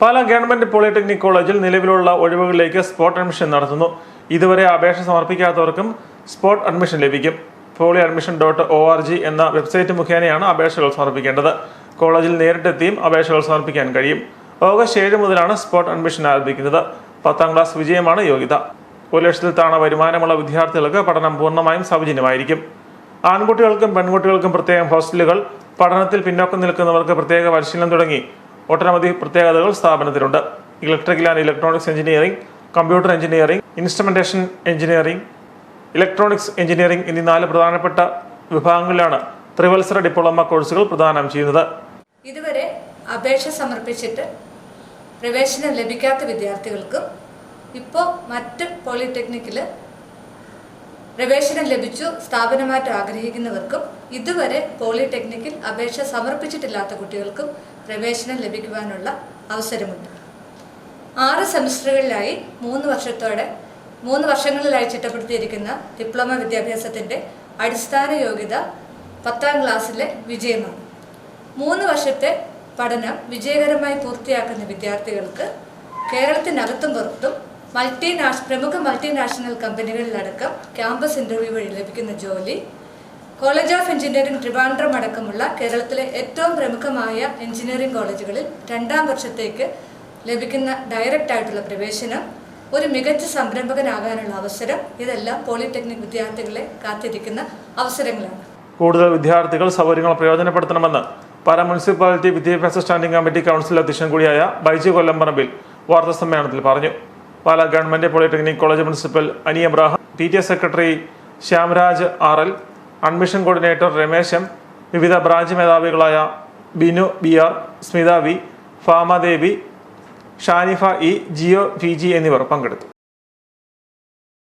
Pala government polytechnic കോളേജിൽ നിലവിലുള്ള ഒഴിവുകളിലേക്ക് spot admission നടത്തുന്നു. ഇതുവരെ അപേക്ഷ സമർപ്പിക്കാത്തവർക്കും സ്പോട്ട് അഡ്മിഷൻ ലഭിക്കും. Poly admission dot O R G എന്ന വെബ്സൈറ്റ് മുഖേനയാണ് അപേക്ഷകൾ സമർപ്പിക്കേണ്ടത്. കോളേജിൽ നേരിട്ടെത്തിയും അപേക്ഷകൾ സമർപ്പിക്കാൻ കഴിയും. ഓഗസ്റ്റ് ഏഴ് മുതലാണ് സ്പോട്ട് അഡ്മിഷൻ ആരംഭിക്കുന്നത്. പത്താം ക്ലാസ് വിജയമാണ് യോഗ്യത. ഒരു ലക്ഷത്തിൽ താണ വരുമാനമുള്ള വിദ്യാർത്ഥികൾക്ക് പഠനം പൂർണമായും സൗജന്യമായിരിക്കും. ആൺകുട്ടികൾക്കും പെൺകുട്ടികൾക്കും പ്രത്യേകം ഹോസ്റ്റലുകൾ പഠനത്തിൽ പിന്നോക്കം നിൽക്കുന്നവർക്ക് പ്രത്യേക പരിശീലനം തുടങ്ങി ഒട്ടനവധി പ്രത്യേകതകൾ സ്ഥാപനത്തിലുണ്ട്. Electrical and electronics engineering computer engineering instrumentation engineering electronics engineering എന്നീ നാല് പ്രധാനപ്പെട്ട വിഭാഗങ്ങളിലാണ് ത്രിവത്സര ഡിപ്ലോമ കോഴ്സുകൾ പ്രദാനം ചെയ്യുന്നത്. ഇതുവരെ അപേക്ഷ സമർപ്പിച്ചിട്ട് പ്രവേശനം ലഭിക്കാത്ത വിദ്യാർത്ഥികൾക്കും ഇപ്പോൾ മറ്റ് പോളിടെക്നിക്കിൽ പ്രവേശനം ലഭിച്ചു. സ്ഥാപനമാറ്റം ആഗ്രഹിക്കുന്നവർക്കും ഇതുവരെ പോളിടെക്നിക്കിൽ അപേക്ഷ സമർപ്പിച്ചിട്ടില്ലാത്ത കുട്ടികൾക്കും പ്രവേശനം ലഭിക്കുവാനുള്ള അവസരമുണ്ട്. ആറ് സെമിസ്റ്ററുകളിലായി മൂന്ന് വർഷത്തോടെ മൂന്ന് വർഷങ്ങളിലായി ചിട്ടപ്പെടുത്തിയിരിക്കുന്ന ഡിപ്ലോമ വിദ്യാഭ്യാസത്തിന്റെ അടിസ്ഥാന യോഗ്യത പത്താം ക്ലാസ്സിലെ വിജയമാണ്. മൂന്ന് വർഷത്തെ പഠനം വിജയകരമായി പൂർത്തിയാക്കുന്ന വിദ്യാർത്ഥികൾക്ക് കേരളത്തിനകത്തും പുറത്തും മൾട്ടി നാഷ് പ്രമുഖ മൾട്ടിനാഷണൽ കമ്പനികളിലടക്കം ക്യാമ്പസ് ഇന്റർവ്യൂ വഴി ലഭിക്കുന്ന ജോലി കോളേജ് ഓഫ് എഞ്ചിനീയറിംഗ് ട്രിവാൻഡ്രം അടക്കമുള്ള കേരളത്തിലെ ഏറ്റവും പ്രമുഖമായ എഞ്ചിനീയറിംഗ് കോളേജുകളിൽ രണ്ടാം വർഷത്തേക്ക് ലഭിക്കുന്ന ഡയറക്റ്റ് ആയിട്ടുള്ള പ്രവേശനം ഒരു മികച്ച സംരംഭകനാകാനുള്ള അവസരം ഇതെല്ലാം പോളിടെക്നിക് വിദ്യാർത്ഥികളെ കാത്തിരിക്കുന്ന അവസരങ്ങളാണ്. കൂടുതൽ വിദ്യാർത്ഥികൾ സൗകര്യങ്ങൾ പ്രയോജനപ്പെടുത്തണമെന്ന് പാര മുനിസിപ്പാലിറ്റി വിദ്യാഭ്യാസ സ്റ്റാൻഡിംഗ് കമ്മിറ്റി കൗൺസിൽ അധ്യക്ഷൻ കൂടിയായ ബൈജു കൊല്ലംപറമ്പിൽ വാർത്താ സമ്മേളനത്തിൽ പറഞ്ഞു. Pala government polytechnic college principal Ani Abraham P T A secretary Shyamraj R L admission coordinator Rameshan വിവിധ branch മേധാവികളായ Binu B R Smitha V Famadevi Shanifa E Jiyo P G എന്നിവർ പങ്കെടുത്തു.